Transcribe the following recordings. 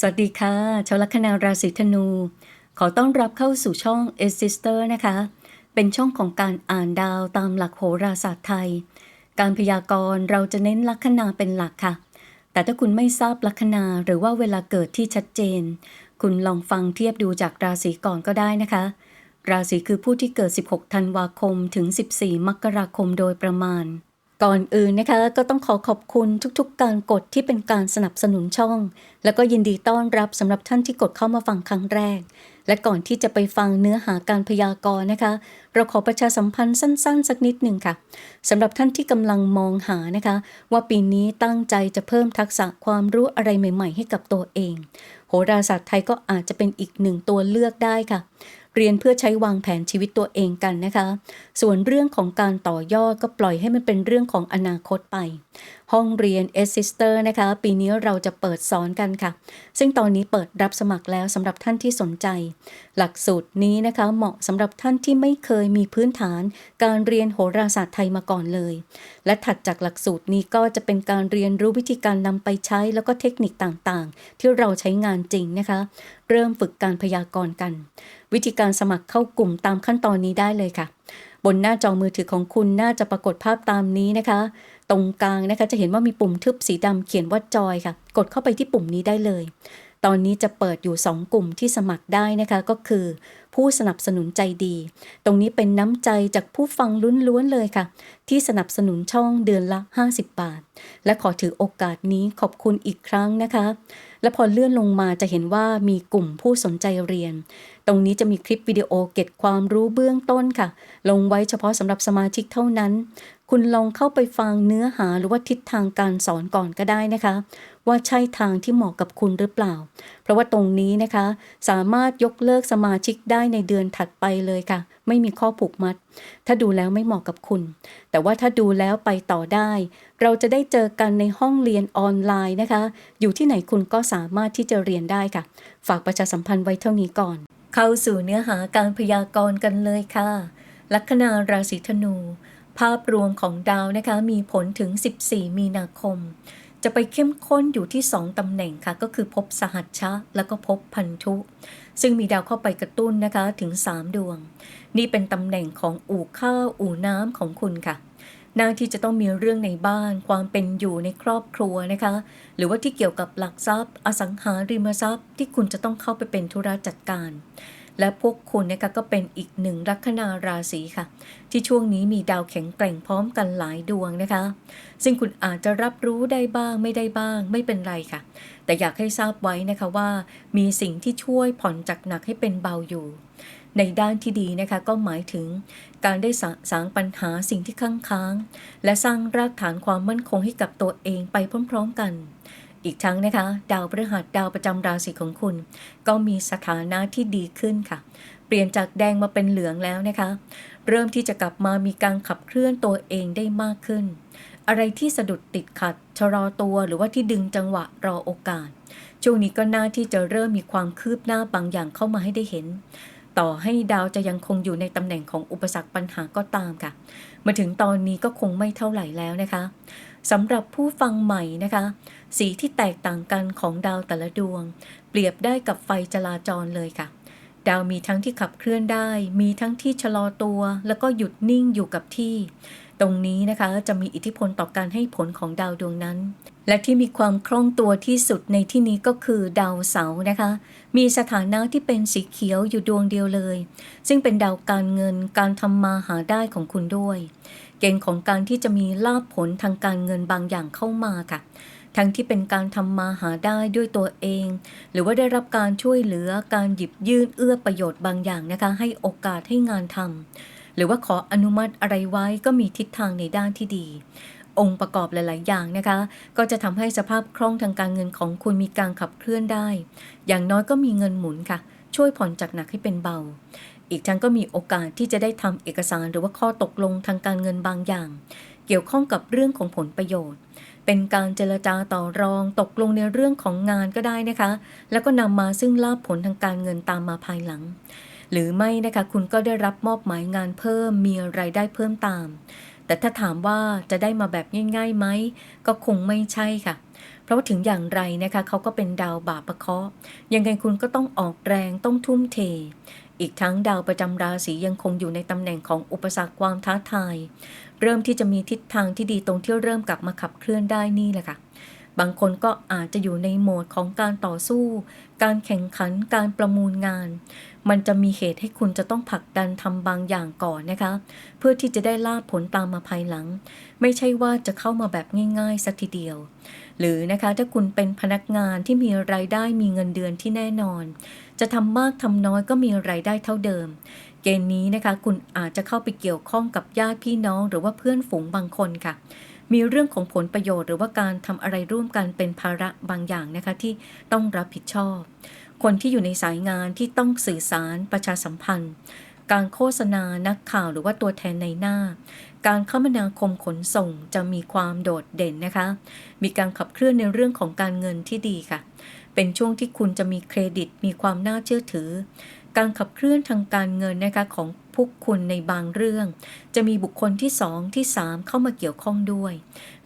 สวัสดีค่ะ ชาวลัคนาราศีธนู ขอต้อนรับเข้าสู่ช่อง e s s i s t e r นะคะ เป็นช่องของการอ่านดาวตามหลักโหราศาสตร์ไทย การพยากรณ์เราจะเน้นลัคนาเป็นหลักค่ะ แต่ถ้าคุณไม่ทราบลัคนาหรือว่าเวลาเกิดที่ชัดเจน คุณลองฟังเทียบดูจากราศีก่อนก็ได้นะคะ ราศีคือผู้ที่เกิด 16 ธันวาคมถึง 14 มกราคมโดยประมาณ ก่อนอื่นนะคะก็ต้องขอขอบคุณทุกๆ การกดที่เป็นการสนับสนุนช่อง แล้วก็ยินดีต้อนรับสำหรับท่านที่กดเข้ามาฟังครั้งแรก และก่อนที่จะไปฟังเนื้อหาการพยากรณ์นะคะ เราขอประชาสัมพันธ์สั้น ๆ สักนิดหนึ่งค่ะสำหรับท่านที่กำลังมองหานะคะ ว่าปีนี้ตั้งใจจะเพิ่มทักษะความรู้อะไรใหม่ ๆ ให้กับตัวเอง โหราศาสตร์ไทยก็อาจจะเป็นอีกหนึ่งตัวเลือกได้ค่ะ เรียนเพื่อใช้วางแผนชีวิตตัวเองกันนะคะ ส่วนเรื่องของการต่อยอดก็ปล่อยให้มันเป็นเรื่องของอนาคตไปห้องเรียน a s s i s t e r นะคะ ปีนี้เราจะเปิดสอนกันค่ะ ซึ่งตอนนี้เปิดรับสมัครแล้วสำหรับท่านที่สนใจ หลักสูตรนี้นะคะเหมาะสำหรับท่านที่ไม่เคยมีพื้นฐาน การเรียนโหราศาสตร์ไทยมาก่อนเลย และถัดจากหลักสูตรนี้ก็จะเป็นการเรียนรู้วิธีการนำไปใช้แล้วก็เทคนิคต่างๆ ที่เราใช้งานจริงนะคะ เริ่มฝึกการพยากรณ์กัน วิธีการสมัครเข้ากลุ่มตามขั้นตอนนี้ได้เลยค่ะ บนหน้าจอมือถือของคุณน่าจะปรากฏภาพตามนี้นะคะ ตรงกลางนะคะ จะเห็นว่ามีปุ่มทึบสีดำเขียนว่าจอยค่ะ กดเข้าไปที่ปุ่มนี้ได้เลย ตอนนี้จะเปิดอยู่ 2 กลุ่มที่สมัครได้นะคะก็คือ ผู้สนับสนุนใจดี ตรงนี้เป็นน้ำใจจากผู้ฟังล้วนๆเลยค่ะ ที่สนับสนุนช่องเดือนละ 50 บาท และขอถือโอกาสนี้ขอบคุณอีกครั้งนะคะ และพอเลื่อนลงมาจะเห็นว่ามีกลุ่มผู้สนใจเรียนตรงนี้จะมีคลิปวิดีโอเก็บความรู้เบื้องต้นค่ะ ลงไว้เฉพาะสำหรับสมาชิกเท่านั้น คุณลองเข้าไปฟังเนื้อหาหรือว่าทิศทางการสอนก่อนก็ได้นะคะ ว่าใช่ทางที่เหมาะกับคุณหรือเปล่า เพราะว่าตรงนี้นะคะ สามารถยกเลิกสมาชิกได้ในเดือนถัดไปเลยค่ะ ไม่มีข้อผูกมัด ถ้าดูแล้วไม่เหมาะกับคุณ แต่ว่าถ้าดูแล้วไปต่อได้ เราจะได้เจอกันในห้องเรียนออนไลน์นะคะ อยู่ที่ไหนคุณก็สามารถที่จะเรียนได้ค่ะ ฝากประชาสัมพันธ์ไว้เท่านี้ก่อน เข้าสู่เนื้อหาการพยากรณ์กันเลยค่ะลัคนาราศีธนู ภาพรวมของดาวนะคะมีผลถึง 14 มีนาคม จะไปเข้มข้นอยู่ที่ 2 ตำแหน่งค่ะ ก็คือภพสหัชชะ แล้วก็ภพพันธุ ซึ่งมีดาวเข้าไปกระตุ้นนะคะถึง 3 ดวง นี่เป็นตำแหน่งของอู่ข้าวอู่น้ำของคุณค่ะหน้าที่จะต้องมีเรื่องในบ้าน ความเป็นอยู่ในครอบครัวนะคะ หรือว่าที่เกี่ยวกับหลักทรัพย์ อสังหาริมทรัพย์ที่คุณจะต้องเข้าไปเป็นธุระจัดการ และพวกคุณนะคะก็เป็นอีกหนึ่งลัคนาราศีค่ะ ที่ช่วงนี้มีดาวแข็งแกร่งพร้อมกันหลายดวงนะคะ ซึ่งคุณอาจจะรับรู้ได้บ้างไม่ได้บ้างไม่เป็นไรค่ะ แต่อยากให้ทราบไว้นะคะว่า มีสิ่งที่ช่วยผ่อนจากหนักให้เป็นเบาอยู่ในด้านที่ดีนะคะก็หมายถึงการได้สสางปัญหาสิ่งที่ค้างค้าง และสร้างรากฐานความมั่นคงให้กับตัวเองไปพร้อม ๆ กัน อีกทั้งนะคะ ดาวพฤหัสดาวประจำราศีของคุณ ก็มีสถานะที่ดีขึ้นค่ะ เปลี่ยนจากแดงมาเป็นเหลืองแล้วนะคะ เริ่มที่จะกลับมามีการขับเคลื่อนตัวเองได้มากขึ้น อะไรที่สะดุดติดขัดชะลอตัวหรือว่าที่ดึงจังหวะรอโอกาส ช่วงนี้ก็น่าที่จะเริ่มมีความคืบหน้าบางอย่างเข้ามาให้ได้เห็นต่อให้ดาวจะยังคงอยู่ในตำแหน่งของอุปสรรคปัญหาก็ตามค่ะ มาถึงตอนนี้ก็คงไม่เท่าไหร่แล้วนะคะ สำหรับผู้ฟังใหม่นะคะ สีที่แตกต่างกันของดาวแต่ละดวง เปรียบได้กับไฟจราจรเลยค่ะ ดาวมีทั้งที่ขับเคลื่อนได้ มีทั้งที่ชะลอตัว แล้วก็หยุดนิ่งอยู่กับที่ ตรงนี้นะคะจะมีอิทธิพลต่อการให้ผลของดาวดวงนั้น และที่มีความคล่องตัวที่สุดในที่นี้ก็คือดาวเสาร์นะคะ มีสถานะที่เป็นสีเขียวอยู่ดวงเดียวเลย ซึ่งเป็นดาวการเงินการทำมาหาได้ของคุณด้วย เกณฑ์ของการที่จะมีลาภผลทางการเงินบางอย่างเข้ามาค่ะ ทั้งที่เป็นการทำมาหาได้ด้วยตัวเอง หรือว่าได้รับการช่วยเหลือการหยิบยื่นเอื้อประโยชน์บางอย่างนะคะ ให้โอกาสให้งานทำหรือว่าขออนุมัติอะไรไว้ก็มีทิศทางในด้านที่ดีองค์ประกอบหลาย ๆ อย่างนะคะ ก็จะทำให้สภาพคล่องทางการเงินของคุณมีการขับเคลื่อนได้ อย่างน้อยก็มีเงินหมุนค่ะ ช่วยผ่อนจากหนักให้เป็นเบา อีกทั้งก็มีโอกาสที่จะได้ทำเอกสารหรือว่าข้อตกลงทางการเงินบางอย่าง เกี่ยวข้องกับเรื่องของผลประโยชน์ เป็นการเจรจาต่อรองตกลงในเรื่องของงานก็ได้นะคะ แล้วก็นำมาซึ่งลาภผลทางการเงินตามมาภายหลัง หรือไม่นะคะคุณก็ได้รับมอบหมายงานเพิ่มมีรายได้เพิ่มตาม แต่ถ้าถามว่าจะได้มาแบบง่ายๆไหมก็คงไม่ใช่ค่ะเพราะว่าถึงอย่างไรนะคะเขาก็เป็นดาวบาปประเคาะยังไงคุณก็ต้องออกแรงต้องทุ่มเท อีกทั้งดาวประจำราศียังคงอยู่ในตำแหน่งของอุปสรรคความท้าทาย เริ่มที่จะมีทิศทางที่ดีตรงที่เริ่มกลับมาขับเคลื่อนได้นี่แหละค่ะ บางคนก็อาจจะอยู่ในโหมดของการต่อสู้ การแข่งขันการประมูลงาน มันจะมีเหตุให้คุณจะต้องผลักดันทำบางอย่างก่อนนะคะ เพื่อที่จะได้ลาบผลตามมาภายหลัง ไม่ใช่ว่าจะเข้ามาแบบง่ายๆสักทีเดียวหรือนะคะถ้าคุณเป็นพนักงานที่มีรายได้มีเงินเดือนที่แน่นอน จะทำมากทำน้อยก็มีรายได้เท่าเดิม เกณฑ์นี้นะคะ คุณอาจจะเข้าไปเกี่ยวข้องกับญาติพี่น้องหรือว่าเพื่อนฝูงบางคนค่ะ มีเรื่องของผลประโยชน์หรือว่าการทำอะไรร่วมกันเป็นภาระบางอย่างนะคะที่ต้องรับผิดชอบ คนที่อยู่ในสายงานที่ต้องสื่อสารประชาสัมพันธ์ การโฆษณานักข่าวหรือว่าตัวแทนในหน้าการคมนาคมขนส่งจะมีความโดดเด่นนะคะ มีการขับเคลื่อนในเรื่องของการเงินที่ดีค่ะ เป็นช่วงที่คุณจะมีเครดิตมีความน่าเชื่อถือ การขับเคลื่อนทางการเงินนะคะของพวกคุณในบางเรื่อง จะมีบุคคลที่ 2 ที่ 3 เข้ามาเกี่ยวข้องด้วย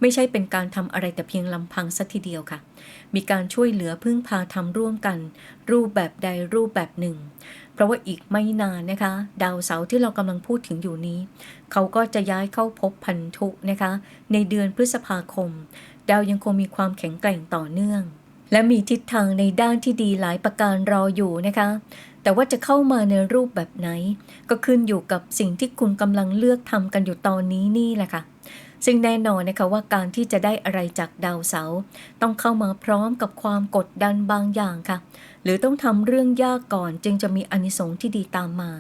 ไม่ใช่เป็นการทำอะไรแต่เพียงลำพังสัทีเดียวค่ะ มีการช่วยเหลือพึ่งพาทำร่วมกัน รูปแบบใดรูปแบบหนึ่ง เพราะว่าอีกไม่นานนะคะ ดาวเสาร์ที่เรากำลังพูดถึงอยู่นี้ เขาก็จะย้ายเข้าพบพันธุนะคะ ในเดือนพฤษภาคม ดาวยังคงมีความแข็งแกร่งต่อเนื่อง และมีทิศทางในด้านที่ดีหลายประการรออยู่นะคะ แต่ว่าจะเข้ามาในรูปแบบไหน ก็ขึ้นอยู่กับสิ่งที่คุณกำลังเลือกทำกันอยู่ตอนนี้นี่แหละค่ะซึ่งแน่นอนนะคะว่าการที่จะได้อะไรจากดาวเสาร์ต้องเข้ามาพร้อมกับความกดดันบางอย่างค่ะ หรือต้องทำเรื่องยากก่อนจึงจะมีอนิสงส์ที่ดีตามมา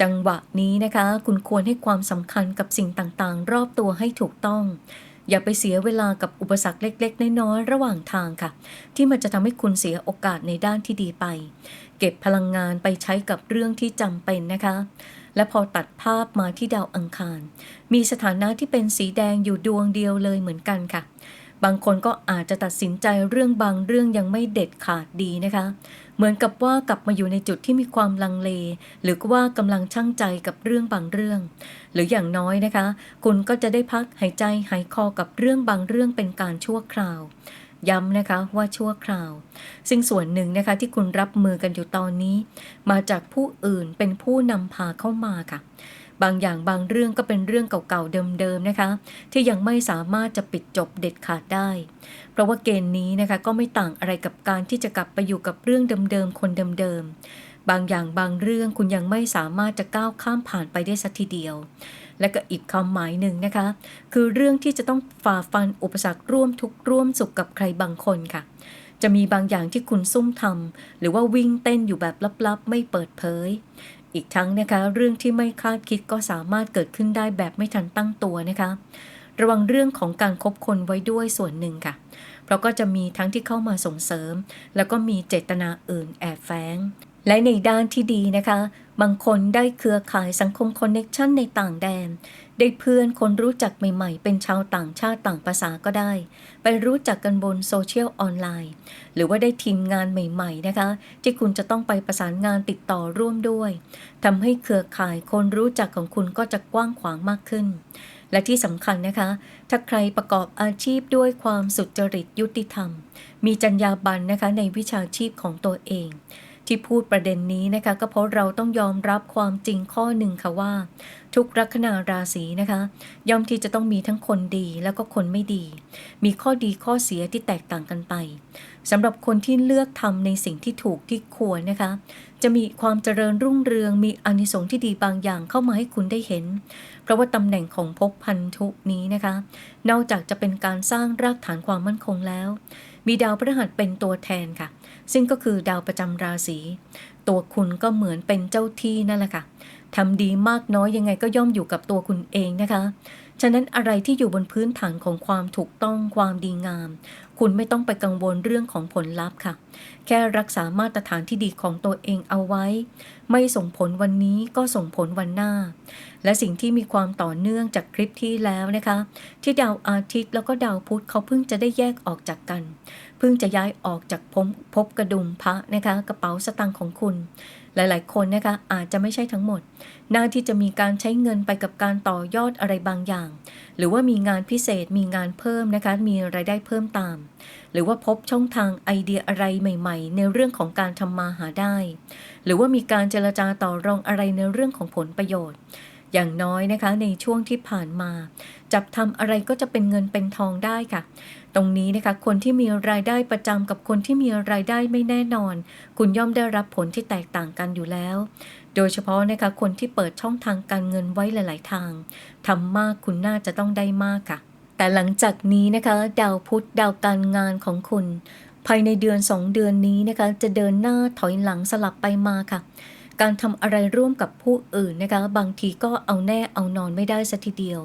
จังหวะนี้นะคะ คุณควรให้ความสำคัญกับสิ่งต่างๆ รอบตัวให้ถูกต้อง อย่าไปเสียเวลากับอุปสรรคเล็ก ๆ น้อยๆระหว่างทางค่ะ ที่มันจะทำให้คุณเสียโอกาสในด้านที่ดีไป เก็บพลังงานไปใช้กับเรื่องที่จำเป็นนะคะ และพอตัดภาพมาที่ดาวอังคาร มีสถานะที่เป็นสีแดงอยู่ดวงเดียวเลยเหมือนกันค่ะ บางคนก็อาจจะตัดสินใจเรื่องบางเรื่องยังไม่เด็ดขาดดีนะคะ เหมือนกับว่ากลับมาอยู่ในจุดที่มีความลังเล หรือว่ากำลังช่างใจกับเรื่องบางเรื่อง หรืออย่างน้อยนะคะ คุณก็จะได้พักหายใจหายคอกับเรื่องบางเรื่องเป็นการชั่วคราวย้ำนะคะว่าชั่วคราว ซึ่งส่วนหนึ่งนะคะที่คุณรับมือกันอยู่ตอนนี้ มาจากผู้อื่นเป็นผู้นำพาเข้ามาค่ะ บางอย่างบางเรื่องก็เป็นเรื่องเก่าๆเดิมๆนะคะ ที่ยังไม่สามารถจะปิดจบเด็ดขาดได้ เพราะว่าเกณฑ์นี้นะคะก็ไม่ต่างอะไรกับการที่จะกลับไปอยู่กับเรื่องเดิมๆคนเดิมๆบางอย่างบางเรื่องคุณยังไม่สามารถจะก้าวข้ามผ่านไปได้สักทีเดียว และก็อีกคำหมายหนึ่งนะคะ คือเรื่องที่จะต้องฝ่าฟันอุปสรรคร่วมทุกข์ร่วมสุขกับใครบางคนค่ะจะมีบางอย่างที่คุณซุ่มทำหรือว่าวิ่งเต้นอยู่แบบลับๆ ไม่เปิดเผย อีกทั้งนะคะ เรื่องที่ไม่คาดคิดก็สามารถเกิดขึ้นได้แบบไม่ทันตั้งตัวนะคะ ระวังเรื่องของการคบคนไว้ด้วยส่วนหนึ่งค่ะ เพราะก็จะมีทั้งที่เข้ามาส่งเสริม แล้วก็มีเจตนาอื่นแอบแฝงและในด้านที่ดีนะคะ บางคนได้เครือข่ายสังคมคอนเน็ชันในต่างแดน ได้เพื่อนคนรู้จักใหม่ๆ เป็นชาวต่างชาติต่างภาษาก็ได้ ไปรู้จักกันบนโซเชียลออนไลน์ หรือว่าได้ทีมงานใหม่ ๆ นะคะ ที่คุณจะต้องไปประสานงานติดต่อร่วมด้วยทำให้เครือข่ายคนรู้จักของคุณก็จะกว้างขวางมากขึ้น และที่สำคัญนะคะ ถ้าใครประกอบอาชีพด้วยความสุจริตยุติธรรม มีจรรยาบรรณนะคะในวิชาชีพของตัวเอง ที่พูดประเด็นนี้นะคะก็เพราะเราต้องยอมรับความจริงข้อหนึ่งค่ะว่า ทุกลัคนาราศีนะคะ ย่อมที่จะต้องมีทั้งคนดีแล้วก็คนไม่ดี มีข้อดีข้อเสียที่แตกต่างกันไปสำหรับคนที่เลือกทำในสิ่งที่ถูกที่ควรนะคะ จะมีความเจริญรุ่งเรืองมีอานิสงส์ที่ดีบางอย่างเข้ามาให้คุณได้เห็น เพราะว่าตำแหน่งของภพพันธุนี้นะคะ นอกจากจะเป็นการสร้างรากฐานความมั่นคงแล้ว มีดาวพฤหัสเป็นตัวแทนค่ะ ซึ่งก็คือดาวประจำราศี ตัวคุณก็เหมือนเป็นเจ้าที่นั่นแหละค่ะทำดีมากน้อยยังไงก็ย่อมอยู่กับตัวคุณเองนะคะ ฉะนั้นอะไรที่อยู่บนพื้นฐานของความถูกต้องความดีงาม คุณไม่ต้องไปกังวลเรื่องของผลลัพธ์ค่ะ แค่รักษามาตรฐานที่ดีของตัวเองเอาไว้ ไม่ส่งผลวันนี้ก็ส่งผลวันหน้า และสิ่งที่มีความต่อเนื่องจากคลิปที่แล้วนะคะ ที่ดาวอาทิตย์แล้วก็ดาวพุธเขาเพิ่งจะได้แยกออกจากกัน พพิ่งจะย้ายออกจากพบพบกระดุมพระนะคะกระเป๋าสตางค์ของคุณ หลายๆ คนนะคะอาจจะไม่ใช่ทั้งหมด หน้าที่จะมีการใช้เงินไปกับการต่อยอดอะไรบางอย่าง หรือว่ามีงานพิเศษมีงานเพิ่มนะคะมีรายได้เพิ่มตาม หรือว่าพบช่องทางไอเดียอะไรใหม่ ๆ ในเรื่องของการทำมาหาได้ หรือว่ามีการเจรจาต่อรองอะไรในเรื่องของผลประโยชน์อย่างน้อยนะคะในช่วงที่ผ่านมา จับทำอะไรก็จะเป็นเงินเป็นทองได้ค่ะ ตรงนี้นะคะคนที่มีรายได้ประจำกับคนที่มีรายได้ไม่แน่นอน คุณย่อมได้รับผลที่แตกต่างกันอยู่แล้ว โดยเฉพาะนะคะคนที่เปิดช่องทางการเงินไว้หลาย ๆ ทางทำมากคุณน่าจะต้องได้มากค่ะ แต่หลังจากนี้นะคะดาวพุธดาวการงานของคุณ ภายในเดือน 2 เดือนนี้นะคะจะเดินหน้าถอยหลังสลับไปมาค่ะ การทำอะไรร่วมกับผู้อื่นนะคะบางทีก็เอาแน่เอานอนไม่ได้สัทีเดียว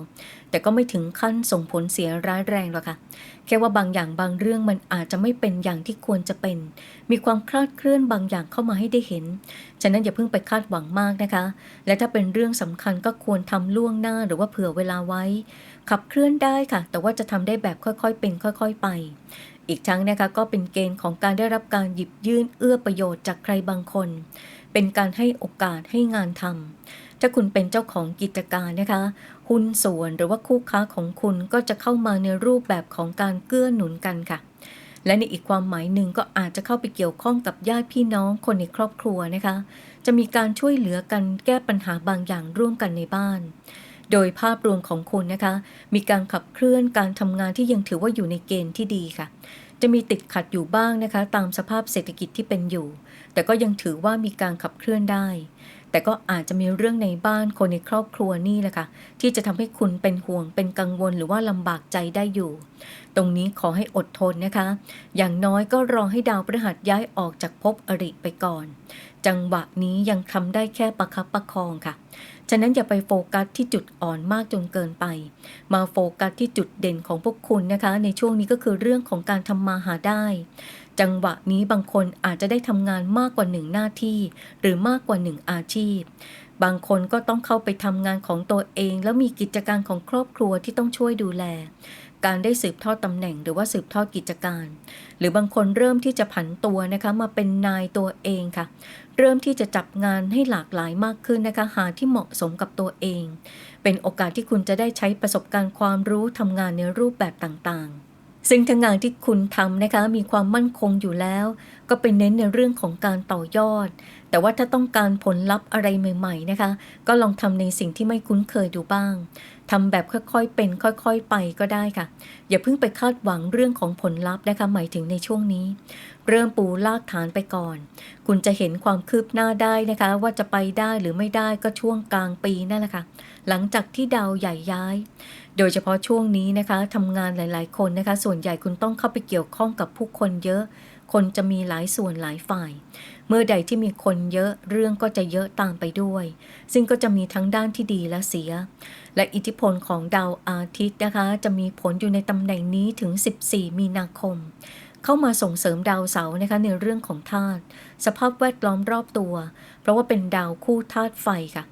แต่ก็ไม่ถึงขั้นส่งผลเสียร้ายแรงหรอกค่ะแค่ว่าบางอย่างบางเรื่องมันอาจจะไม่เป็นอย่างที่ควรจะเป็น มีความคลาดเคลื่อนบางอย่างเข้ามาให้ได้เห็น ฉะนั้นอย่าเพิ่งไปคาดหวังมากนะคะ และถ้าเป็นเรื่องสำคัญก็ควรทำล่วงหน้าหรือว่าเผื่อเวลาไว้ ขับเคลื่อนได้ค่ะ แต่ว่าจะทำได้แบบค่อยๆ เป็นค่อย ๆ ไปอีกทั้งนะคะก็เป็นเกณฑ์ของการได้รับการหยิบยื่นเอื้อประโยชน์จากใครบางคน เป็นการให้โอกาสให้งานทำถ้าคุณเป็นเจ้าของกิจการนะคะ หุ้นส่วนหรือว่าคู่ค้าของคุณก็จะเข้ามาในรูปแบบของการเกื้อหนุนกันค่ะ และในอีกความหมายหนึ่งก็อาจจะเข้าไปเกี่ยวข้องกับญาติพี่น้องคนในครอบครัวนะคะ จะมีการช่วยเหลือกันแก้ปัญหาบางอย่างร่วมกันในบ้านโดยภาพรวมของคุณนะคะ มีการขับเคลื่อนการทำงานที่ยังถือว่าอยู่ในเกณฑ์ที่ดีค่ะ จะมีติดขัดอยู่บ้างนะคะ ตามสภาพเศรษฐกิจที่เป็นอยู่ แต่ก็ยังถือว่ามีการขับเคลื่อนได้ แต่ก็อาจจะมีเรื่องในบ้านคนในครอบครัวนี่แหละค่ะ ที่จะทำให้คุณเป็นห่วงเป็นกังวลหรือว่าลำบากใจได้อยู่ ตรงนี้ขอให้อดทนนะคะ อย่างน้อยก็รอให้ดาวพฤหัสย้ายออกจากภพอริไปก่อน จังหวะนี้ยังทำได้แค่ประคับประคองค่ะฉะนั้นอย่าไปโฟกัสที่จุดอ่อนมากจนเกินไป มาโฟกัสที่จุดเด่นของพวกคุณนะคะ ในช่วงนี้ก็คือเรื่องของการทำมาหาได้ จังหวะนี้บางคนอาจจะได้ทำงานมากกว่าหนึ่งหน้าที่ หรือมากกว่าหนึ่งอาชีพ บางคนก็ต้องเข้าไปทำงานของตัวเอง แล้วมีกิจการของครอบครัวที่ต้องช่วยดูแล การได้สืบทอดตำแหน่งหรือว่าสืบทอดกิจการ หรือบางคนเริ่มที่จะผันตัวนะคะมาเป็นนายตัวเองค่ะ เริ่มที่จะจับงานให้หลากหลายมากขึ้นนะคะหาที่เหมาะสมกับตัวเอง เป็นโอกาสที่คุณจะได้ใช้ประสบการณ์ความรู้ทำงานในรูปแบบต่างๆ ซึ่งทั้งงานที่คุณทำนะคะมีความมั่นคงอยู่แล้ว ก็ไปเน้นในเรื่องของการต่อยอด แต่ว่าถ้าต้องการผลลัพธ์อะไรใหม่ ๆนะคะ ก็ลองทำในสิ่งที่ไม่คุ้นเคยดูบ้างทำแบบค่อยๆ เป็นค่อยๆ ไปก็ได้ค่ะ อย่าเพิ่งไปคาดหวังเรื่องของผลลัพธ์นะคะหมายถึงในช่วงนี้ เริ่มปูลากฐานไปก่อน คุณจะเห็นความคืบหน้าได้นะคะ ว่าจะไปได้หรือไม่ได้ก็ช่วงกลางปีนั่นแหละค่ะ หลังจากที่ดาวใหญ่ย้าย โดยเฉพาะช่วงนี้นะคะทำงานหลาย ๆ คนนะคะ ส่วนใหญ่คุณต้องเข้าไปเกี่ยวข้องกับผู้คนเยอะ คนจะมีหลายส่วนหลายฝ่าย เมื่อใดที่มีคนเยอะเรื่องก็จะเยอะตามไปด้วย ซึ่งก็จะมีทั้งด้านที่ดีและเสีย และอิทธิพลของดาวอาทิตย์นะคะ จะมีผลอยู่ในตำแหน่งนี้ถึง 14 มีนาคม เข้ามาส่งเสริมดาวเสาร์นะคะในเรื่องของธาตุสภาพแวดล้อมรอบตัว เพราะว่าเป็นดาวคู่ธาตุไฟค่ะ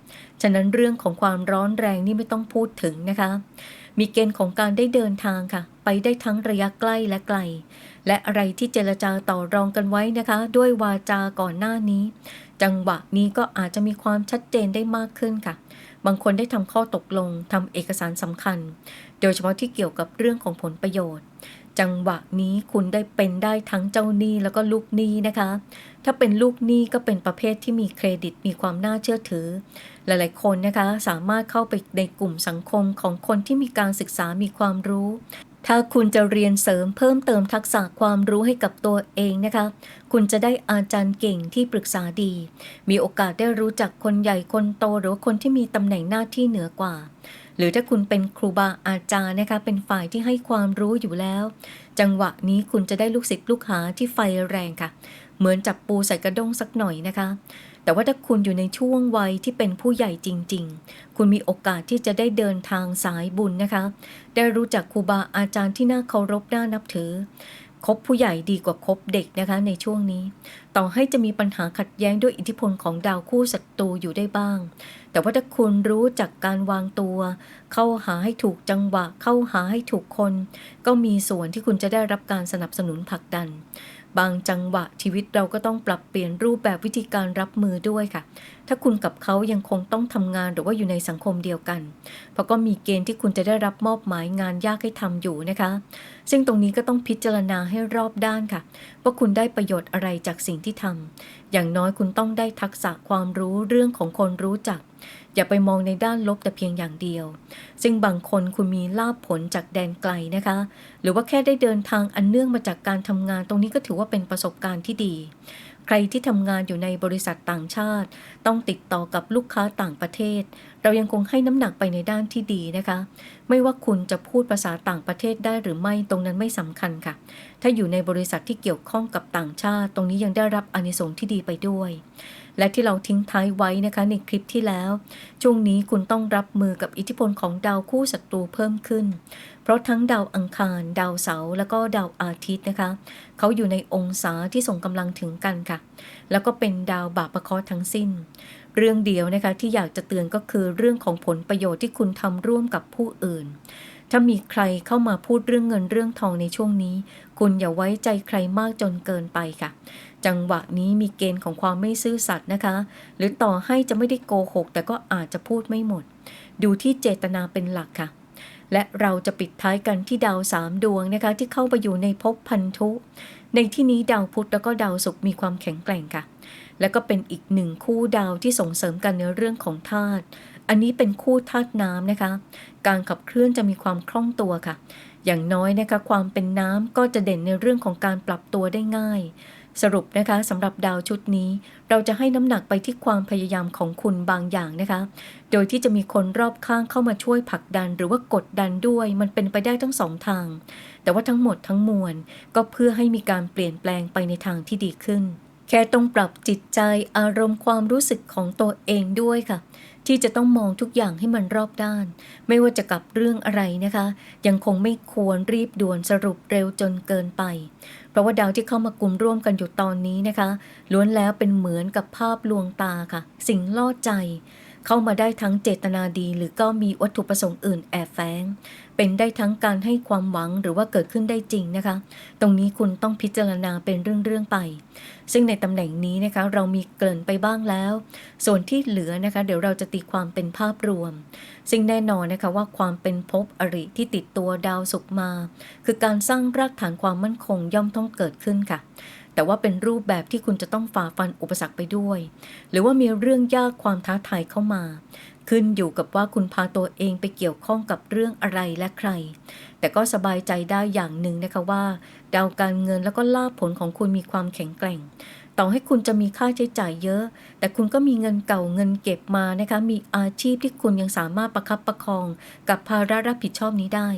ฉะนั้นเรื่องของความร้อนแรงนี่ไม่ต้องพูดถึงนะคะ มีเกณฑ์ของการได้เดินทางค่ะ ไปได้ทั้งระยะใกล้และไกล และอะไรที่เจรจาต่อรองกันไว้นะคะ ด้วยวาจาก่อนหน้านี้ จังหวะนี้ก็อาจจะมีความชัดเจนได้มากขึ้นค่ะบางคนได้ทำข้อตกลงทำเอกสารสำคัญ โดยเฉพาะที่เกี่ยวกับเรื่องของผลประโยชน์ จังหวะนี้คุณได้เป็นได้ทั้งเจ้าหนี้แล้วก็ลูกหนี้นะคะ ถ้าเป็นลูกหนี้ก็เป็นประเภทที่มีเครดิตมีความน่าเชื่อถือ หลายๆ คนนะคะสามารถเข้าไปในกลุ่มสังคมของคนที่มีการศึกษามีความรู้ ถ้าคุณจะเรียนเสริมเพิ่มเติมทักษะความรู้ให้กับตัวเองนะคะ คุณจะได้อาจารย์เก่งที่ปรึกษาดี มีโอกาสได้รู้จักคนใหญ่คนโตหรือคนที่มีตำแหน่งหน้าที่เหนือกว่า หรือถ้าคุณเป็นครูบาอาจารย์นะคะเป็นฝ่ายที่ให้ความรู้อยู่แล้ว จังหวะนี้คุณจะได้ลูกศิษย์ลูกหาที่ไฟแรงค่ะ เหมือนจับปูใส่กระด้งสักหน่อยนะคะ แต่ว่าถ้าคุณอยู่ในช่วงวัยที่เป็นผู้ใหญ่จริง ๆ คุณมีโอกาสที่จะได้เดินทางสายบุญนะคะ ได้รู้จักครูบาอาจารย์ที่น่าเคารพน่านับถือ คบผู้ใหญ่ดีกว่าคบเด็กนะคะในช่วงนี้ ต่อให้จะมีปัญหาขัดแย้งด้วยอิทธิพลของดาวคู่ศัตรูอยู่ได้บ้าง แต่ว่าถ้าคุณรู้จักการวางตัว เข้าหาให้ถูกจังหวะ เข้าหาให้ถูกคน ก็มีส่วนที่คุณจะได้รับการสนับสนุนผลักดันบางจังหวะชีวิตเราก็ต้องปรับเปลี่ยนรูปแบบวิธีการรับมือด้วยค่ะ ถ้าคุณกับเขายังคงต้องทำงานหรือว่าอยู่ในสังคมเดียวกัน เพราะก็มีเกณฑ์ที่คุณจะได้รับมอบหมายงานยากให้ทำอยู่นะคะ ซึ่งตรงนี้ก็ต้องพิจารณาให้รอบด้านค่ะ ว่าคุณได้ประโยชน์อะไรจากสิ่งที่ทำอย่างน้อยคุณต้องได้ทักษะความรู้เรื่องของคนรู้จัก อย่าไปมองในด้านลบแต่เพียงอย่างเดียว ซึ่งบางคนคุณมีลาบผลจากแดนไกลนะคะ หรือว่าแค่ได้เดินทางอันเนื่องมาจากการทำงาน ตรงนี้ก็ถือว่าเป็นประสบการณ์ที่ดี ใครที่ทำงานอยู่ในบริษัทต่างชาติ ต้องติดต่อกับลูกค้าต่างประเทศ เรายังคงให้น้ำหนักไปในด้านที่ดีนะคะ ไม่ว่าคุณจะพูดภาษาต่างประเทศได้หรือไม่ตรงนั้นไม่สำคัญค่ะ ถ้าอยู่ในบริษัทที่เกี่ยวข้องกับต่างชาติ ตรงนี้ยังได้รับอนิสงส์ที่ดีไปด้วย และที่เราทิ้งท้ายไว้นะคะในคลิปที่แล้ว ช่วงนี้คุณต้องรับมือกับอิทธิพลของดาวคู่ศัตรูเพิ่มขึ้น เพราะทั้งดาวอังคาร ดาวเสาร์แล้วก็ดาวอาทิตย์นะคะ เขาอยู่ในองศาที่ส่งกำลังถึงกันค่ะ แล้วก็เป็นดาวบาปประเคราะห์ทั้งสิ้น เรื่องเดียวนะคะที่อยากจะเตือนก็คือเรื่องของผลประโยชน์ที่คุณทำร่วมกับผู้อื่นถ้ามีใครเข้ามาพูดเรื่องเงินเรื่องทองในช่วงนี้ คุณอย่าไว้ใจใครมากจนเกินไปค่ะ จังหวะนี้มีเกณฑ์ของความไม่ซื่อสัตย์นะคะ หรือต่อให้จะไม่ได้โกหก แต่ก็อาจจะพูดไม่หมด ดูที่เจตนาเป็นหลักค่ะ และเราจะปิดท้ายกันที่ดาวสามดวงนะคะ ที่เข้าไปอยู่ในภพพันธุ ในที่นี้ดาวพุธแล้วก็ดาวศุกร์มีความแข็งแกร่งค่ะ แล้วก็เป็นอีกหนึ่งคู่ดาวที่ส่งเสริมกันในเรื่องของธาตุอันนี้เป็นคู่ธาตุน้ำนะคะ การขับเคลื่อนจะมีความคล่องตัวค่ะ อย่างน้อยนะคะความเป็นน้ำก็จะเด่นในเรื่องของการปรับตัวได้ง่าย สรุปนะคะสำหรับดาวชุดนี้ เราจะให้น้ำหนักไปที่ความพยายามของคุณบางอย่างนะคะ โดยที่จะมีคนรอบข้างเข้ามาช่วยผลักดันหรือว่ากดดันด้วย มันเป็นไปได้ทั้งสองทาง แต่ว่าทั้งหมดทั้งมวล ก็เพื่อให้มีการเปลี่ยนแปลงไปในทางที่ดีขึ้น แค่ต้องปรับจิตใจอารมณ์ความรู้สึกของตัวเองด้วยค่ะ ที่จะต้องมองทุกอย่างให้มันรอบด้าน ไม่ว่าจะกับเรื่องอะไรนะคะ ยังคงไม่ควรรีบด่วนสรุปเร็วจนเกินไป เพราะว่าดาวที่เข้ามากลุ่มร่วมกันอยู่ตอนนี้นะคะ ล้วนแล้วเป็นเหมือนกับภาพลวงตาค่ะ สิ่งล่อใจ เข้ามาได้ทั้งเจตนาดี หรือก็มีวัตถุประสงค์อื่นแอบแฝงเป็นได้ทั้งการให้ความหวังหรือว่าเกิดขึ้นได้จริงนะคะ ตรงนี้คุณต้องพิจารณาเป็นเรื่องๆไป ซึ่งในตำแหน่งนี้นะคะเรามีเกริ่นไปบ้างแล้ว ส่วนที่เหลือนะคะ เดี๋ยวเราจะตีความเป็นภาพรวม ซึ่งแน่นอนนะคะว่าความเป็นภพอริที่ติดตัวดาวศุกมา คือการสร้างรากฐานความมั่นคงย่อมต้องเกิดขึ้นค่ะ แต่ว่าเป็นรูปแบบที่คุณจะต้องฝ่าฟันอุปสรรคไปด้วย หรือว่ามีเรื่องยากความท้าทายเข้ามา ขึ้นอยู่กับว่าคุณพาตัวเองไปเกี่ยวข้องกับเรื่องอะไรและใคร แต่ก็สบายใจได้อย่างหนึ่งนะคะว่า ดาวการเงินแล้วก็ลาภผลของคุณมีความแข็งแกร่งต่อให้คุณจะมีค่าใช้จ่ายเยอะ แต่คุณก็มีเงินเก่าเงินเก็บมานะคะ มีอาชีพที่คุณยังสามารถประคับประคอง กับภาระรับผิดชอบนี้ได้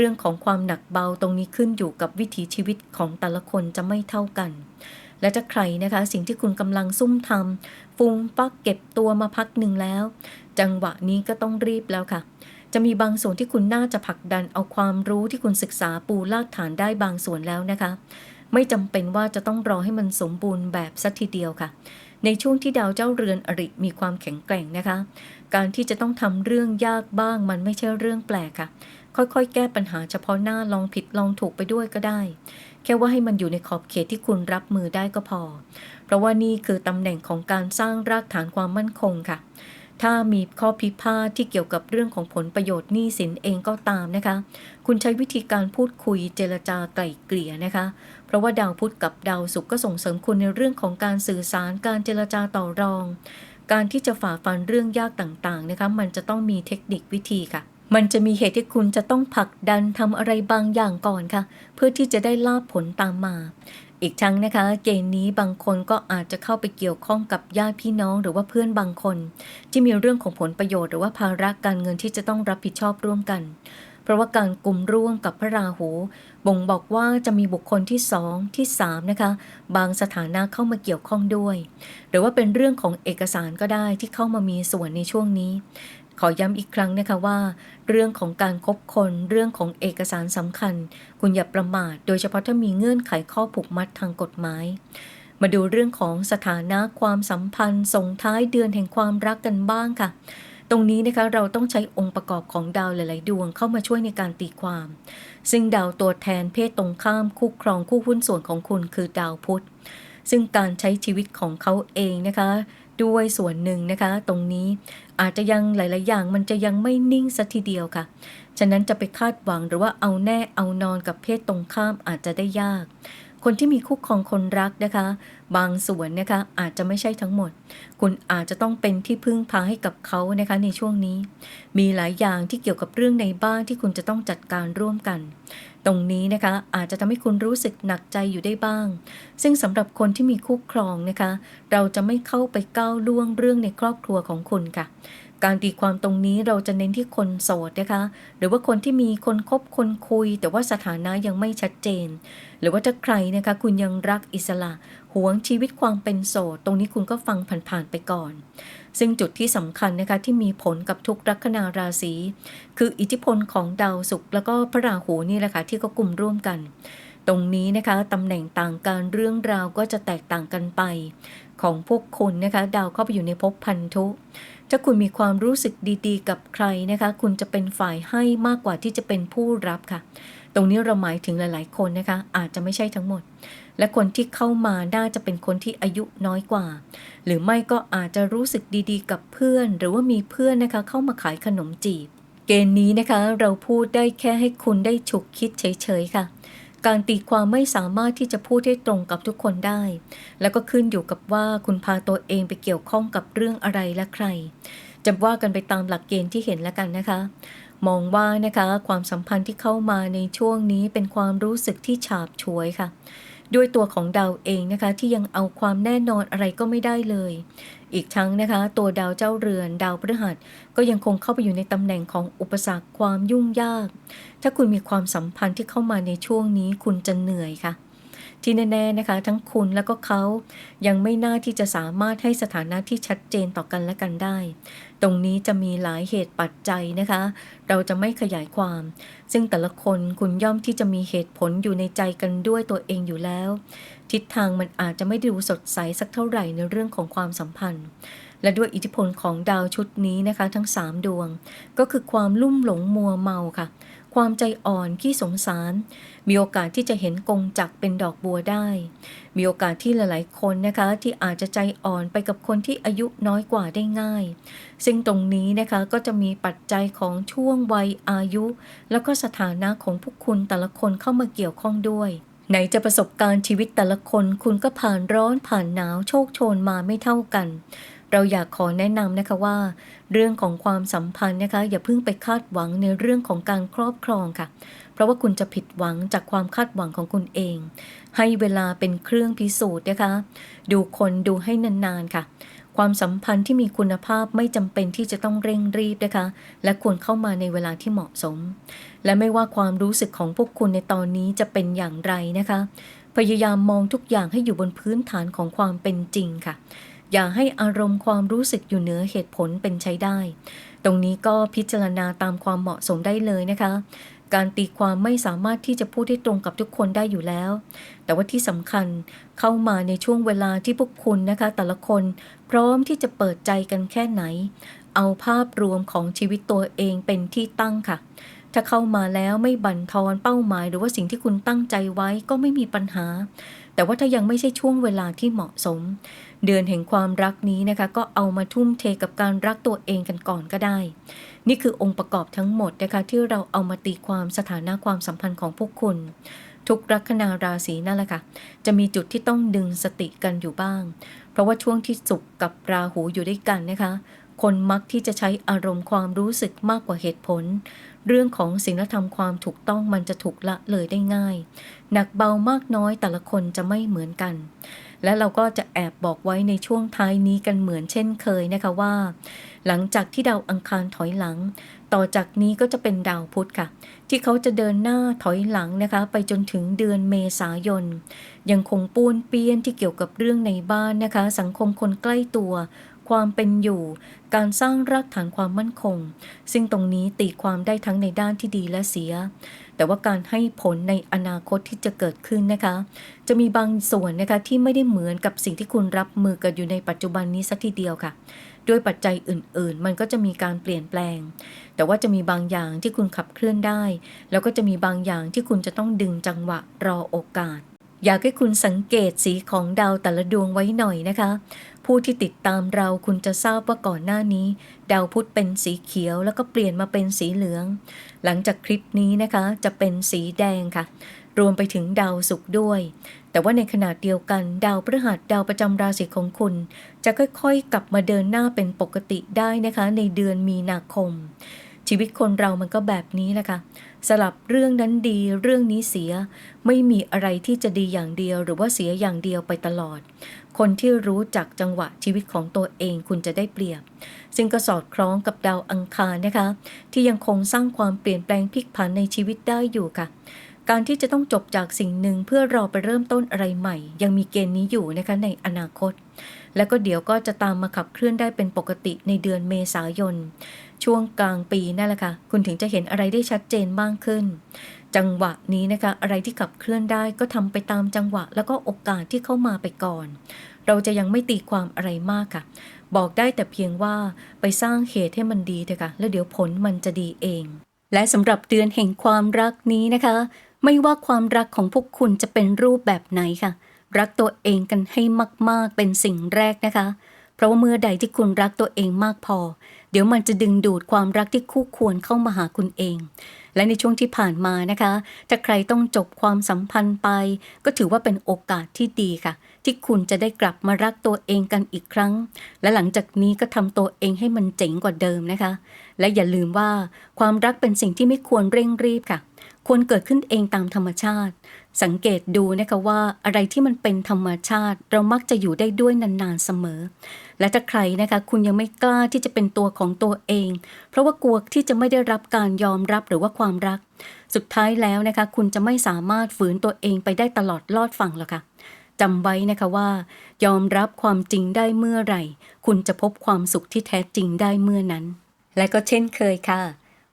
เรื่องของความหนักเบาตรงนี้ขึ้นอยู่กับวิถีชีวิตของแต่ละคนจะไม่เท่ากัน และถ้าใครนะคะ สิ่งที่คุณกำลังซุ่มทำฟูมฟักเก็บตัวมาพักหนึ่งแล้ว จังหวะนี้ก็ต้องรีบแล้วค่ะ จะมีบางส่วนที่คุณน่าจะผลักดันเอาความรู้ที่คุณศึกษาปูรากฐานได้บางส่วนแล้วนะคะ ไม่จำเป็นว่าจะต้องรอให้มันสมบูรณ์แบบสัทีเดียวค่ะในช่วงที่ดาวเจ้าเรือนอริมีความแข็งแกร่งนะคะ การที่จะต้องทำเรื่องยากบ้างมันไม่ใช่เรื่องแปลกค่ะ ค่อยๆ แก้ปัญหาเฉพาะหน้าลองผิดลองถูกไปด้วยก็ได้ แค่ว่าให้มันอยู่ในขอบเขตที่คุณรับมือได้ก็พอ เพราะว่านี่คือตำแหน่งของการสร้างรากฐานความมั่นคงค่ะ ถ้ามีข้อพิพาทที่เกี่ยวกับเรื่องของผลประโยชน์หนี้สินเองก็ตามนะคะ คุณใช้วิธีการพูดคุยเจรจาไกล่เกลี่ยนะคะ เพราะว่าดาวพุธกับดาวศุกร์ก็ส่งเสริมคุณในเรื่องของการสื่อสารการเจรจาต่อรอง การที่จะฝ่าฟันเรื่องยากต่างๆนะคะ มันจะต้องมีเทคนิควิธีค่ะ มันจะมีเหตุที่คุณจะต้องผลักดันทำอะไรบางอย่างก่อนค่ะ เพื่อที่จะได้ลาบผลตามมา อีกทั้งนะคะ เกณฑ์นี้บางคนก็อาจจะเข้าไปเกี่ยวข้องกับญาติพี่น้องหรือว่าเพื่อนบางคน ที่มีเรื่องของผลประโยชน์หรือว่าภาระการเงินที่จะต้องรับผิดชอบร่วมกัน เพราะว่าการกลุ่มร่วมกับพระราหู บ่งบอกว่าจะมีบุคคลที่สองที่สามนะคะ บางสถานะเข้ามาเกี่ยวข้องด้วย หรือว่าเป็นเรื่องของเอกสารก็ได้ที่เข้ามามีส่วนในช่วงนี้ ขอย้ำอีกครั้งนะคะว่า เรื่องของการคบคนเรื่องของเอกสารสำคัญ คุณอย่าประมาท โดยเฉพาะถ้ามีเงื่อนไขข้อผูกมัดทางกฎหมาย มาดูเรื่องของสถานะความสัมพันธ์ ส่งท้ายเดือนแห่งความรักกันบ้างค่ะตรงนี้นะคะเราต้องใช้องค์ประกอบของดาวหลาย ๆ ดวงเข้ามาช่วยในการตีความ ซึ่งดาวตัวแทนเพศตรงข้ามคู่ครองคู่หุ้นส่วนของคุณคือดาวพุธ ซึ่งการใช้ชีวิตของเขาเองนะคะ ด้วยส่วนหนึ่งนะคะ ตรงนี้อาจจะยังหลาย ๆ อย่างมันจะยังไม่นิ่งสัทีเดียวค่ะ ฉะนั้นจะไปคาดหวังหรือว่าเอาแน่เอานอนกับเพศตรงข้ามอาจจะได้ยาก คนที่มีคู่ครองคนรักนะคะ บางส่วนนะคะอาจจะไม่ใช่ทั้งหมด คุณอาจจะต้องเป็นที่พึ่งพาให้กับเขานะคะในช่วงนี้ มีหลายอย่างที่เกี่ยวกับเรื่องในบ้านที่คุณจะต้องจัดการร่วมกัน ตรงนี้นะคะอาจจะทำให้คุณรู้สึกหนักใจอยู่ได้บ้าง ซึ่งสำหรับคนที่มีคู่ครองนะคะ เราจะไม่เข้าไปก้าวล่วงเรื่องในครอบครัวของคุณค่ะ การตีความตรงนี้เราจะเน้นที่คนโสดนะคะ หรือว่าคนที่มีคนคบคนคุย แต่ว่าสถานะยังไม่ชัดเจน หรือว่าถ้าใครนะคะ คุณยังรักอิสระหวงชีวิตความเป็นโสด ตรงนี้คุณก็ฟังผ่านๆไปก่อน ซึ่งจุดที่สำคัญนะคะที่มีผลกับทุกลัคนาราศีคืออิทธิพลของดาวศุกร์แล้วก็พระราหูนี่แหละค่ะที่ก็กลุ่มร่วมกัน ตรงนี้นะคะตำแหน่งต่างกันเรื่องราวก็จะแตกต่างกันไป ของพวกคุณนะคะ ดาวเข้าไปอยู่ในภพพันธุ ถ้าคุณมีความรู้สึกดีๆ กับใครนะคะ คุณจะเป็นฝ่ายให้มากกว่าที่จะเป็นผู้รับค่ะ ตรงนี้เราหมายถึงหลาย ๆ คนนะคะ อาจจะไม่ใช่ทั้งหมด และคนที่เข้ามาน่าจะเป็นคนที่อายุน้อยกว่า หรือไม่ก็อาจจะรู้สึกดีๆ กับเพื่อน หรือว่ามีเพื่อนนะคะ เข้ามาขายขนมจีบ เกณฑ์นี้นะคะ เราพูดได้แค่ให้คุณได้ฉุกคิดเฉยๆค่ะ การตีความไม่สามารถที่จะพูดให้ตรงกับทุกคนได้ แล้วก็ขึ้นอยู่กับว่าคุณพาตัวเองไปเกี่ยวข้องกับเรื่องอะไรและใครจะว่ากันไปตามหลักเกณฑ์ที่เห็นแล้วกันนะคะ มองว่านะคะความสัมพันธ์ที่เข้ามาในช่วงนี้เป็นความรู้สึกที่ฉาบฉวยค่ะ ด้วยตัวของดาวเองนะคะที่ยังเอาความแน่นอนอะไรก็ไม่ได้เลย อีกทั้งนะคะ ตัวดาวเจ้าเรือน ดาวพฤหัสก็ยังคงเข้าไปอยู่ในตำแหน่งของอุปสรรคความยุ่งยาก ถ้าคุณมีความสัมพันธ์ที่เข้ามาในช่วงนี้คุณจะเหนื่อยค่ะที่แน่ๆนะคะ ทั้งคุณแล้วก็เขายังไม่น่าที่จะสามารถให้สถานะที่ชัดเจนต่อกันและกันได้ ตรงนี้จะมีหลายเหตุปัจจัยนะคะ เราจะไม่ขยายความ ซึ่งแต่ละคนคุณย่อมที่จะมีเหตุผลอยู่ในใจกันด้วยตัวเองอยู่แล้ว ทิศทางมันอาจจะไม่ดูสดใสสักเท่าไหร่ในเรื่องของความสัมพันธ์ และด้วยอิทธิพลของดาวชุดนี้นะคะ ทั้ง 3 ดวง ก็คือความลุ่มหลงมัวเมาค่ะ ความใจอ่อนขี้สงสาร มีโอกาสที่จะเห็นกงจักเป็นดอกบัวได้ มีโอกาสที่หลาย ๆ คนนะคะ ที่อาจจะใจอ่อนไปกับคนที่อายุน้อยกว่าได้ง่าย ซึ่งตรงนี้นะคะก็จะมีปัจจัยของช่วงวัยอายุ แล้วก็สถานะของพวกคุณแต่ละคนเข้ามาเกี่ยวข้องด้วยไหนจะประสบการณ์ชีวิตแต่ละคนคุณก็ผ่านร้อนผ่านหนาวโชคโชนมาไม่เท่ากัน เราอยากขอแนะนำนะคะว่า เรื่องของความสัมพันธ์นะคะอย่าเพิ่งไปคาดหวังในเรื่องของการครอบครองค่ะ เพราะว่าคุณจะผิดหวังจากความคาดหวังของคุณเอง ให้เวลาเป็นเครื่องพิสูจน์นะคะ ดูคนดูให้นานๆค่ะ ความสัมพันธ์ที่มีคุณภาพไม่จำเป็นที่จะต้องเร่งรีบนะคะ และควรเข้ามาในเวลาที่เหมาะสม และไม่ว่าความรู้สึกของพวกคุณในตอนนี้จะเป็นอย่างไรนะคะ พยายามมองทุกอย่างให้อยู่บนพื้นฐานของความเป็นจริงค่ะ อย่าให้อารมณ์ความรู้สึกอยู่เหนือเหตุผลเป็นใช้ได้ ตรงนี้ก็พิจารณาตามความเหมาะสมได้เลยนะคะ การตีความไม่สามารถที่จะพูดให้ตรงกับทุกคนได้อยู่แล้ว แต่ว่าที่สำคัญเข้ามาในช่วงเวลาที่พวกคุณนะคะ แต่ละคนพร้อมที่จะเปิดใจกันแค่ไหน เอาภาพรวมของชีวิตตัวเองเป็นที่ตั้งค่ะถ้าเข้ามาแล้วไม่บั่นทอนเป้าหมาย หรือว่าสิ่งที่คุณตั้งใจไว้ก็ไม่มีปัญหา แต่ว่าถ้ายังไม่ใช่ช่วงเวลาที่เหมาะสม เดือนแห่งความรักนี้นะคะ ก็เอามาทุ่มเทกับการรักตัวเองกันก่อนก็ได้ นี่คือองค์ประกอบทั้งหมดนะคะที่เราเอามาตีความสถานะความสัมพันธ์ของพวกคุณ ทุกลัคนาราศีนั่นแหละค่ะ จะมีจุดที่ต้องดึงสติกันอยู่บ้าง เพราะว่าช่วงที่สุขกับราหูอยู่ด้วยกันนะคะคนมักที่จะใช้อารมณ์ความรู้สึกมากกว่าเหตุผล เรื่องของศีลธรรมความถูกต้องมันจะถูกละเลยได้ง่าย หนักเบามากน้อยแต่ละคนจะไม่เหมือนกัน และเราก็จะแอบบอกไว้ในช่วงท้ายนี้กันเหมือนเช่นเคยนะคะว่า หลังจากที่ดาวอังคารถอยหลัง ต่อจากนี้ก็จะเป็นดาวพุธค่ะ ที่เขาจะเดินหน้าถอยหลังนะคะ ไปจนถึงเดือนเมษายน ยังคงป้วนเปี้ยนที่เกี่ยวกับเรื่องในบ้านนะคะ สังคมคนใกล้ตัวความเป็นอยู่ การสร้างรากฐานความมั่นคง ซึ่งตรงนี้ตีความได้ทั้งในด้านที่ดีและเสีย แต่ว่าการให้ผลในอนาคตที่จะเกิดขึ้นนะคะ จะมีบางส่วนนะคะที่ไม่ได้เหมือนกับสิ่งที่คุณรับมือกันอยู่ในปัจจุบันนี้สักทีเดียวค่ะด้วยปัจจัยอื่น ๆ มันก็จะมีการเปลี่ยนแปลง แต่ว่าจะมีบางอย่างที่คุณขับเคลื่อนได้ แล้วก็จะมีบางอย่างที่คุณจะต้องดึงจังหวะรอโอกาส อยากให้คุณสังเกตสีของดาวแต่ละดวงไว้หน่อยนะคะ ผู้ที่ติดตามเราคุณจะทราบว่าก่อนหน้านี้ ดาวพุธเป็นสีเขียวแล้วก็เปลี่ยนมาเป็นสีเหลือง หลังจากคลิปนี้นะคะจะเป็นสีแดงค่ะ รวมไปถึงดาวศุกร์ด้วย แต่ว่าในขณะเดียวกัน ดาวพฤหัสดาวประจำราศีของคุณ จะค่อยๆ กลับมาเดินหน้าเป็นปกติได้นะคะ ในเดือนมีนาคม ชีวิตคนเรามันก็แบบนี้แหละค่ะสลับเรื่องนั้นดีเรื่องนี้เสีย ไม่มีอะไรที่จะดีอย่างเดียวหรือว่าเสียอย่างเดียวไปตลอด คนที่รู้จักจังหวะชีวิตของตัวเองคุณจะได้เปรียบ ซึ่งก็สอดคล้องกับดาวอังคารนะคะ ที่ยังคงสร้างความเปลี่ยนแปลงพลิกผันในชีวิตได้อยู่ค่ะ การที่จะต้องจบจากสิ่งหนึ่งเพื่อรอไปเริ่มต้นอะไรใหม่ ยังมีเกณฑ์นี้อยู่นะคะในอนาคต แล้วก็เดี๋ยวก็จะตามมาขับเคลื่อนได้เป็นปกติในเดือนเมษายน ช่วงกลางปีนั่นแหละค่ะ คุณถึงจะเห็นอะไรได้ชัดเจนมากขึ้น จังหวะนี้นะคะ อะไรที่ขับเคลื่อนได้ก็ทำไปตามจังหวะ แล้วก็โอกาสที่เข้ามาไปก่อน เราจะยังไม่ตีความอะไรมากค่ะ บอกได้แต่เพียงว่าไปสร้างเหตุให้มันดีเถอะค่ะ แล้วเดี๋ยวผลมันจะดีเอง และสำหรับเดือนแห่งความรักนี้นะคะ ไม่ว่าความรักของพวกคุณจะเป็นรูปแบบไหนค่ะ รักตัวเองกันให้มาก ๆ เป็นสิ่งแรกนะคะ เพราะว่าเมื่อใดที่คุณรักตัวเองมากพอ เดี๋ยวมันจะดึงดูดความรักที่คู่ควรเข้ามาหาคุณเอง และในช่วงที่ผ่านมานะคะ ถ้าใครต้องจบความสัมพันธ์ไป ก็ถือว่าเป็นโอกาสที่ดีค่ะ ที่คุณจะได้กลับมารักตัวเองกันอีกครั้ง และหลังจากนี้ก็ทำตัวเองให้มันเจ๋งกว่าเดิมนะคะ และอย่าลืมว่าความรักเป็นสิ่งที่ไม่ควรเร่งรีบค่ะ ควรเกิดขึ้นเองตามธรรมชาติ สังเกตดูนะคะว่าอะไรที่มันเป็นธรรมชาติ เรามักจะอยู่ได้ด้วยนานๆเสมอ และถ้าใครนะคะคุณยังไม่กล้าที่จะเป็นตัวของตัวเอง เพราะว่ากลัวที่จะไม่ได้รับการยอมรับหรือว่าความรัก สุดท้ายแล้วนะคะคุณจะไม่สามารถฝืนตัวเองไปได้ตลอดลอดฝั่งหรอกค่ะ จำไว้นะคะว่า ยอมรับความจริงได้เมื่อไหร่ คุณจะพบความสุขที่แท้จริงได้เมื่อนั้น และก็เช่นเคยค่ะ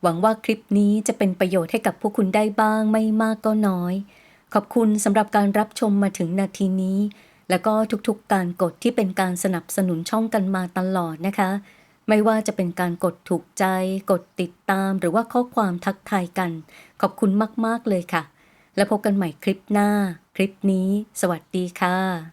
หวังว่าคลิปนี้จะเป็นประโยชน์ให้กับพวกคุณได้บ้างไม่มากก็น้อย ขอบคุณสำหรับการรับชมมาถึงนาทีนี้ แล้วก็ทุกๆการกดที่เป็นการสนับสนุนช่องกันมาตลอดนะคะ ไม่ว่าจะเป็นการกดถูกใจ กดติดตาม หรือว่าข้อความทักทายกัน ขอบคุณมากๆเลยค่ะ แล้วพบกันใหม่คลิปหน้า คลิปนี้ สวัสดีค่ะ